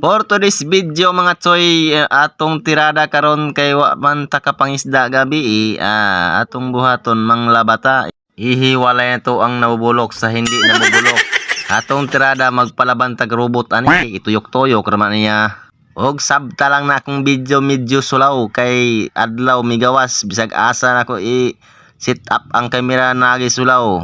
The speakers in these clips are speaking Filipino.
For today's video mga choy eh, atong tirada karon kay wa man ta kapangisda gabi eh, ah, atong buhaton manglabata ihiwalay na to ang nabubulok sa hindi nabubulok. Atong tirada magpalaban tag robot ani ituyok-tuyok raman niya. Og sabta lang na akong video medyo sulaw kay adlaw migawas bisag asa na ko i sit up ang kamera nagi sulaw.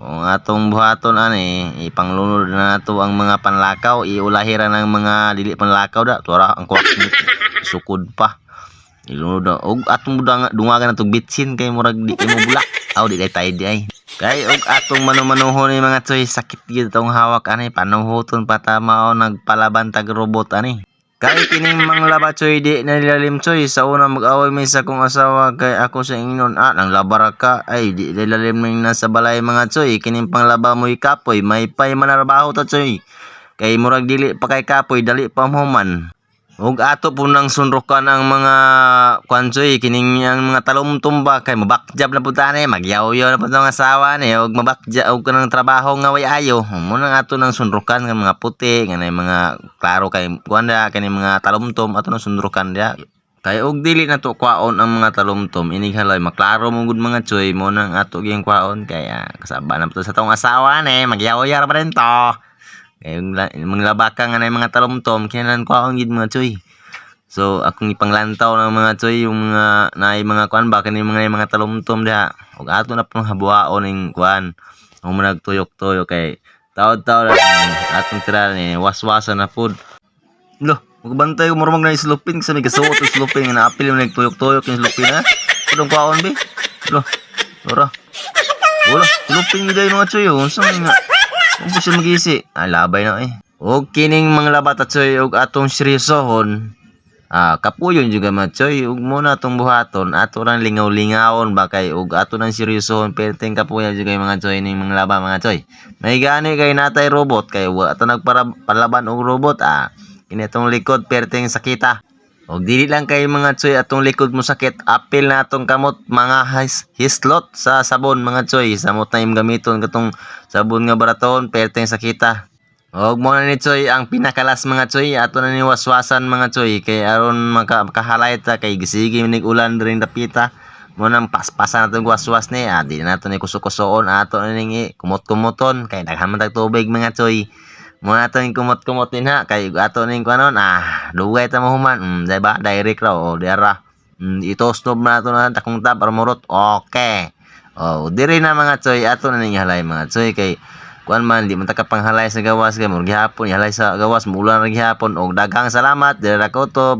Ang atong buhaton ani ipanglunod na nato ang mga panlakaw. Iulahira ng mga dili panlakaw da. Tura ang sukod pa. Ilunod na. Og atong dungagan natong bitsin kay murag di kay bulak aw di kay tayo di ay. Kay og atong manumanuhon ni mga tsoy sakit gyud tong hawak ani. Panuhuton patama o nagpalaban tag robot ani kay kining manglaba choy di nalilalim choy. Sa una mag-away mi sa kong asawa kay ako sa ingnon ah nang labara ka. Ay di nalilalim ning nasa balay mga choy. Kining panglaba mo kapoy may pay manarbaho ta choy. Kay murag dili pa kay kapoy dali pa mo man ug ato po nang sunrukan ang mga kwansoy kining ang mga talumtumba kay mabakjab na puta ni magyaw-yaw na po ang asawa ni. Ug mabakjab og kanang trabaho nga way ayo. Mo nang ato nang sunrukan nga mga puti nga mga klaro kay kuanda kani mga talumtom ato nang sunrukan dia. Kay og dili na to kwaon ang mga talumtom inig halay maklaro mo gud mga choy mo nang ato gyang kwaon. Kaya kasaba na po sa tong asawa ni magyaw-yaw pa rin to kay mga labaka nga na mga talumtom kinalan ko akong gid mga choy so akong ipanglantaw ng mga choy yung mga naay mga kuan ba kani mga mga talumtom diha. Ug ato na pong habuaon ning kuan ug mo nagtuyok-tuyok kay taod-taod na atong tira ni waswasan na food. Lo magbantay ko murmag na islupin sa may gasuot islupin nga naapil mo nagtuyok-tuyok yung islupin ha? Kudong kwaon bi lo ora wala islupin mi mga choy unsa nga po siya magisi, ah, labay na eh. O kining mga labat at soy, og atong seryosohon, ah, kapuyon juga matsoy, ug muna atong buhaton, ato lang lingaw-lingawon ba kay, ug ato nang seryosohon, perteng kapuyon juga mga choy, ning mga laba mga choy. May gani kay natay robot, kay wa ato nagpalaban og robot, ah, kinitong likod, perteng sakita. Og dili lang kay mga choy atong likod mo sakit, apil na atong kamot mga his, hislot sa sabon mga choy. Samot na yung gamiton katong sabon nga baraton, perteng sakita. Og mo na ni choy ang pinakalas mga choy, ato na ni waswasan mga choy kay aron maka, makahalay ta kay gisigi nig ulan ring dapita. Mo nang paspasan natong waswas ni, ah, di na nato ni kusukusoon ato na ning kumot-kumuton kay daghan tubig mga choy. Mo nato ning kumot-kumot din ha? Kay ato ning kuanon ah dugay ta mahuman mm, di ba? Direct raw. O diara mm, itosnob na ato na takong tab para murot okay. Oh diri na mga choy ato na ning halay mga choy kay kuan man di man ta kapanghalay sa gawas. Kay murag gihapon ihalay sa gawas. Muulan ra gihapon. Og daghang salamat. Diri ra ko to